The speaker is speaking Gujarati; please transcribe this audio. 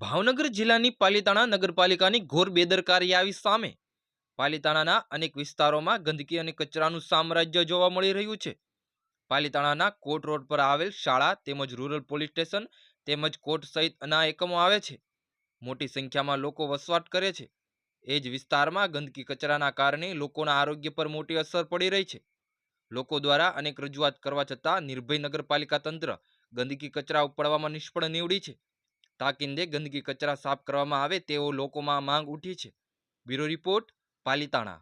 ભાવનગર જિલ્લાની પાલીતાણા નગરપાલિકાની ઘોર બેદરકારી આવી સામે. પાલીતાણાના અનેક વિસ્તારોમાં ગંદકી અને કચરાનું સામ્રાજ્ય જોવા મળી રહ્યું છે. પાલીતાણાના કોટ રોડ પર આવેલ શાળા તેમજ રૂરલ પોલીસ સ્ટેશન તેમજ કોટ સહિત અના એકમો આવે છે. મોટી સંખ્યામાં લોકો વસવાટ કરે છે. એ જ વિસ્તારમાં ગંદકી કચરાના કારણે લોકોના આરોગ્ય પર મોટી અસર પડી રહી છે. લોકો દ્વારા અનેક રજૂઆત કરવા છતાં નિર્ભય નગરપાલિકા તંત્ર ગંદકી કચરા ઉપાડવામાં નિષ્ફળ નીવડી છે. તાકીંદે ગંદકી કચરા સાફ કરવામાં આવે તેવો લોકોમાં માંગ ઉઠી છે. Bureau report Palitana.